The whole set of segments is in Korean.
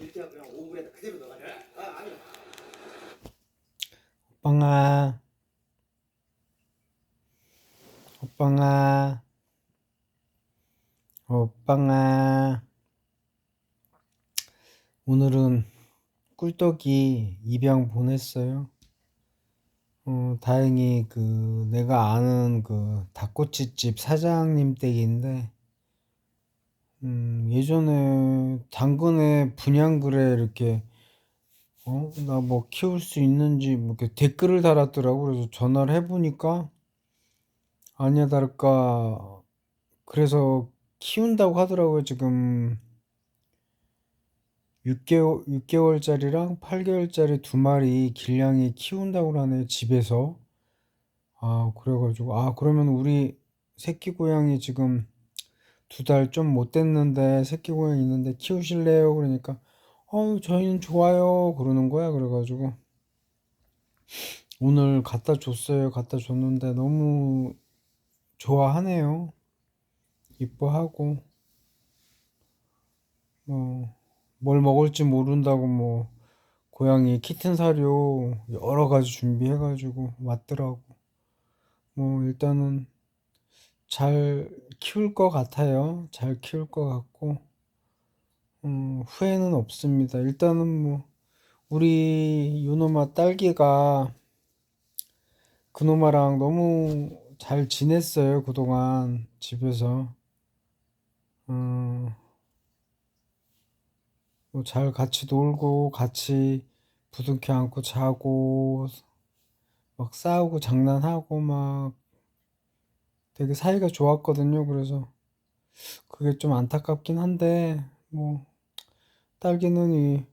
밀대가 그냥 오븐에다 그대로 넣어가지고 아 아니 오빵아, 오빵아, 오빵아. 오늘은 꿀떡이 입양 보냈어요. 어, 다행히 그 내가 아는 그 닭꼬치집 사장님 댁인데, 음, 예전에 당근에 분양글에 이렇게 어, 나 뭐 키울 수 있는지 뭐 이렇게 댓글을 달았더라고. 그래서 전화를 해 보니까 아니야 다를까. 그래서 키운다고 하더라고요. 지금 6개월, 6개월짜리랑 8개월짜리 두 마리 길냥이 키운다고 하네, 집에서. 아, 그래 가지고, 아, 그러면 우리 새끼 고양이 지금 두 달 좀 못 됐는데, 새끼 고양 이 있는데 키우실래요? 그러니까, 어우, 저희는 좋아요. 그러는 거야. 그래가지고, 오늘 갖다 줬어요. 갖다 줬는데 너무 좋아하네요. 이뻐하고, 뭐, 뭘 먹을지 모른다고 뭐, 고양이 키튼 사료 여러 가지 준비해가지고 왔더라고. 뭐, 일단은 잘 키울 것 같아요. 잘 키울 것 같고, 음, 후회는 없습니다. 일단은 뭐, 우리 요놈아 딸기가 그놈아랑 너무 잘 지냈어요. 그동안 집에서. 음, 뭐 잘 같이 놀고, 같이 부둥켜 안고 자고, 막 싸우고 장난하고 막 되게 사이가 좋았거든요. 그래서 그게 좀 안타깝긴 한데, 뭐, 딸기는 이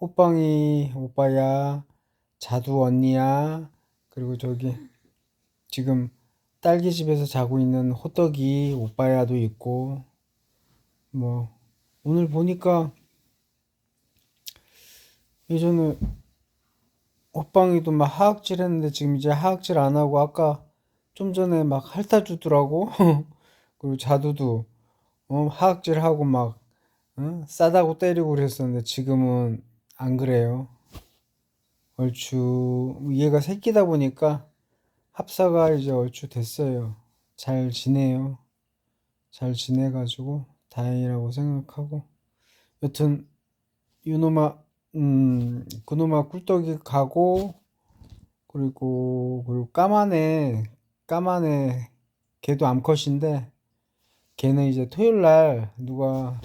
호빵이 오빠야, 자두 언니야, 그리고 저기 지금 딸기 집에서 자고 있는 호떡이 오빠야도 있고, 뭐, 오늘 보니까 예전에 호빵이도 막 하악질 했는데 지금 이제 하악질 안 하고 아까 좀 전에 막 핥아주더라고. 그리고 자두도 어, 하악질 하고 막 어? 싸다고 때리고 그랬었는데 지금은 안 그래요. 얼추 얘가 새끼다 보니까 합사가 이제 얼추 됐어요. 잘 지내요. 잘 지내가지고 다행이라고 생각하고 여튼 이놈아 음 그놈아 꿀떡이 가고 그리고 그리고 까만애 까만 애 걔도 암컷인데 걔는 이제 토요일 날 누가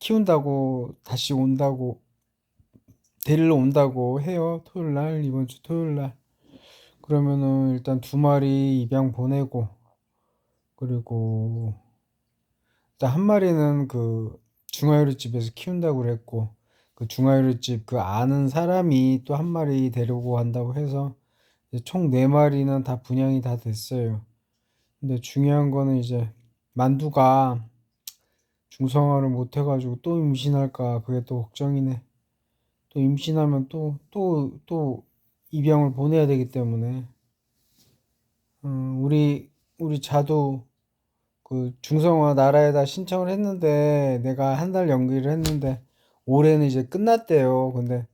키운다고 다시 온다고 데리러 온다고 해요. 토요일 날 이번 주 토요일 날 그러면은 일단 두 마리 입양 보내고 그리고 일단 한 마리는 그 중화요리 집에서 키운다고 그랬고 그 중화요리 집 그 아는 사람이 또 한 마리 데리고 간다고 해서 총네 마리는 다 분양이 다 됐어요. 근데 중요한 거는 이제 만두가 중성화를 못 해가지고 또 임신할까 그게 또 걱정이네. 또 임신하면 또 또 또 입양을 보내야 되기 때문에 음, 우리 우리 자도 그 중성화 나라에다 신청을 했는데 내가 한 달 연기를 했는데 올해는 이제 끝났대요. 근데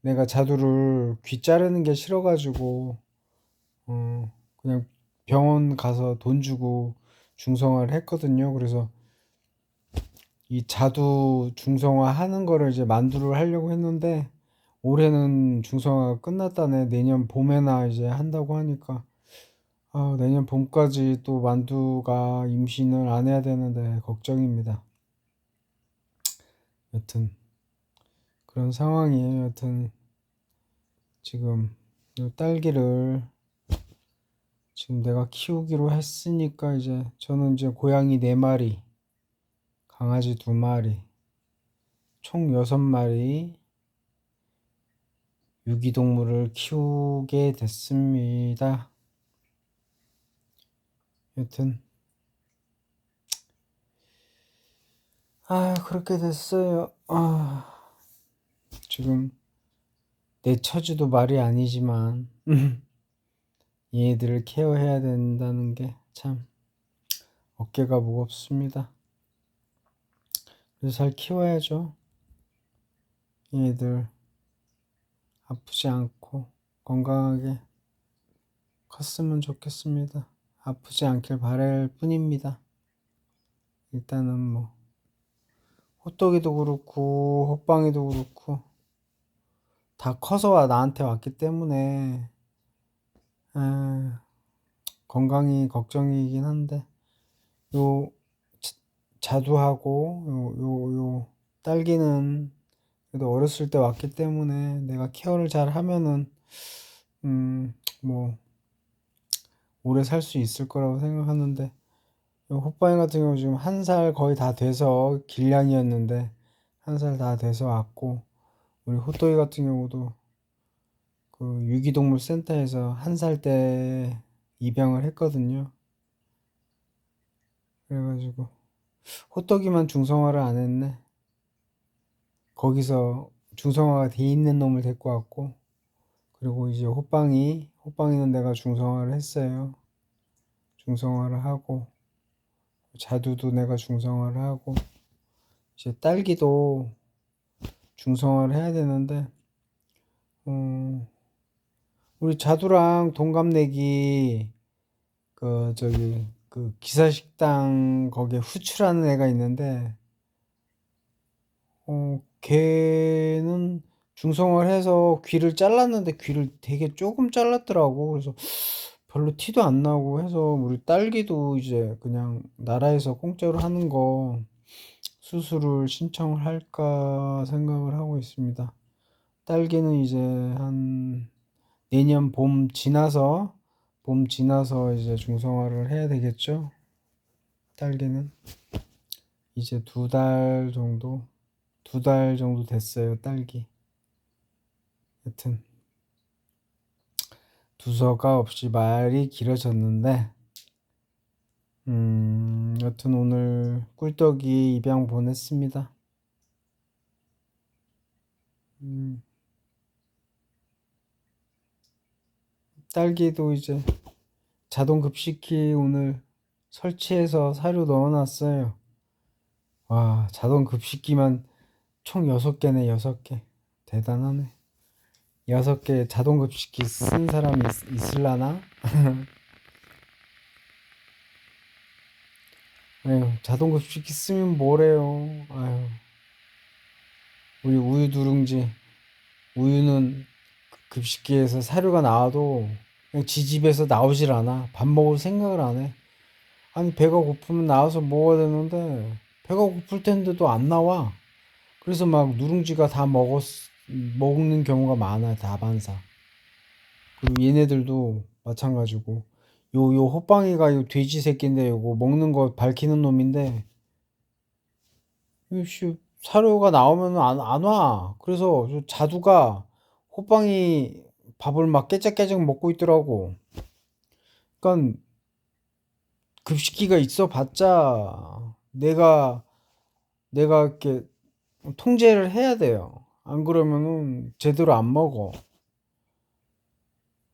내가 자두를 귀 자르는 게 싫어가지고 어, 그냥 병원 가서 돈 주고 중성화를 했거든요. 그래서 이 자두 중성화 하는 거를 이제 만두를 하려고 했는데 올해는 중성화가 끝났다네. 내년 봄에나 이제 한다고 하니까 아, 내년 봄까지 또 만두가 임신을 안 해야 되는데 걱정입니다. 여튼 그런 상황이에요. 여튼 지금 이 딸기를 지금 내가 키우기로 했으니까 이제 저는 이제 고양이 네 마리, 강아지 두 마리, 총 여섯 마리 유기동물을 키우게 됐습니다. 여튼 아 그렇게 됐어요. 아 지금 내 처지도 말이 아니지만 얘들을 케어해야 된다는 게 참 어깨가 무겁습니다. 그래서 잘 키워야죠. 얘들 아프지 않고 건강하게 컸으면 좋겠습니다. 아프지 않길 바랄 뿐입니다. 일단은 뭐 호떡이도 그렇고 호빵이도 그렇고 다 커서 나한테 왔기 때문에 아, 건강이 걱정이긴 한데 요 자- 자두하고 요, 요, 요 딸기는 그래도 어렸을 때 왔기 때문에 내가 케어를 잘 하면은 음, 뭐 오래 살 수 있을 거라고 생각하는데 요 호빵이 같은 경우 지금 한 살 거의 다 돼서 길냥이었는데 한 살 다 돼서 왔고 우리 호떡이 같은 경우도 그 유기동물 센터에서 한 살 때 입양을 했거든요. 그래가지고 호떡이만 중성화를 안 했네. 거기서 중성화가 돼 있는 놈을 데리고 왔고 그리고 이제 호빵이 호빵이는 내가 중성화를 했어요. 중성화를 하고 자두도 내가 중성화를 하고 이제 딸기도 중성화를 해야 되는데 어, 우리 자두랑 동갑내기 그 저기 그 기사식당 거기에 후추라는 애가 있는데 어 걔는 중성화를 해서 귀를 잘랐는데 귀를 되게 조금 잘랐더라고. 그래서 별로 티도 안 나고 해서 우리 딸기도 이제 그냥 나라에서 공짜로 하는 거 수술을 신청을 할까 생각을 하고 있습니다. 딸기는 이제 한 내년 봄 지나서 봄 지나서 이제 중성화를 해야 되겠죠? 딸기는 이제 두 달 정도 두 달 정도 됐어요, 딸기. 여튼 두서가 없이 말이 길어졌는데 음, 여튼 오늘 꿀떡이 입양 보냈습니다. 음, 딸기도 이제 자동 급식기 오늘 설치해서 사료 넣어놨어요. 와, 자동 급식기만 총 6개네, 6개. 대단하네. 6개 자동 급식기 쓴 사람이 있, 있을라나? 아유, 자동 급 식기 쓰면 뭐래요. 아유. 우리 우유 누룽지. 우유는 급식기에서 사료가 나와도 그냥 지 집에서 나오질 않아. 밥 먹을 생각을 안 해. 아니, 배가 고프면 나와서 먹어야 되는데, 배가 고플 텐데도 안 나와. 그래서 막 누룽지가 다 먹었, 먹는 경우가 많아요. 다반사. 그리고 얘네들도 마찬가지고. 요, 요 호빵이가 요 돼지 새끼인데 요거 먹는 거 밝히는 놈인데, 이씨, 사료가 나오면 안, 안 와. 그래서 저 자두가 호빵이 밥을 막 깨작깨작 먹고 있더라고. 그러니까 급식기가 있어 봤자 내가 내가 이렇게 통제를 해야 돼요. 안 그러면은 제대로 안 먹어.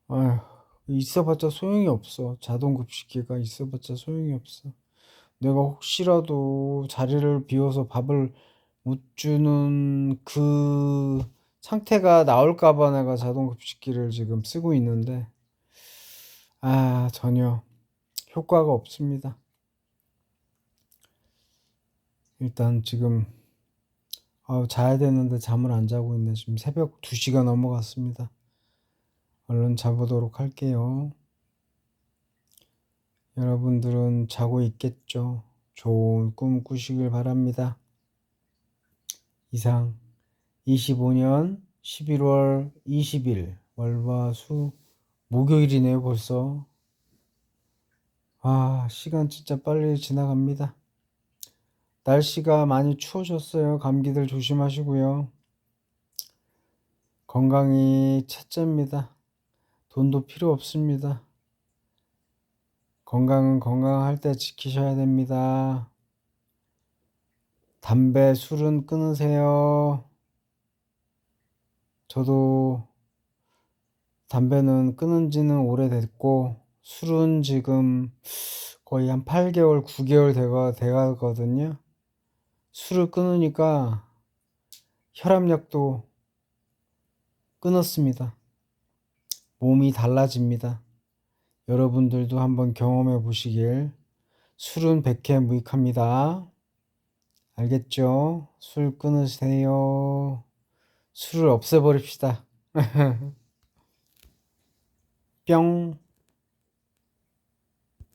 아휴, 있어봤자 소용이 없어. 자동 급식기가 있어봤자 소용이 없어. 내가 혹시라도 자리를 비워서 밥을 못 주는 그 상태가 나올까봐 내가 자동 급식기를 지금 쓰고 있는데, 아, 전혀 효과가 없습니다. 일단 지금 아, 자야 되는데 잠을 안 자고 있네. 지금 새벽 2시가 넘어갔습니다. 얼른 자보도록 할게요. 여러분들은 자고 있겠죠? 좋은 꿈 꾸시길 바랍니다. 이상 25년 11월 20일 월화수 목요일이네요 벌써. 아 시간 진짜 빨리 지나갑니다. 날씨가 많이 추워졌어요. 감기들 조심하시고요. 건강이 첫째입니다. 돈도 필요 없습니다. 건강은 건강할 때 지키셔야 됩니다. 담배, 술은 끊으세요. 저도 담배는 끊은 지는 오래됐고, 술은 지금 거의 한 8개월, 9개월 돼가, 돼가거든요. 술을 끊으니까 혈압약도 끊었습니다. 몸이 달라집니다. 여러분들도 한번 경험해 보시길. 술은 백해 무익합니다. 알겠죠? 술 끊으세요. 술을 없애버립시다. 뿅.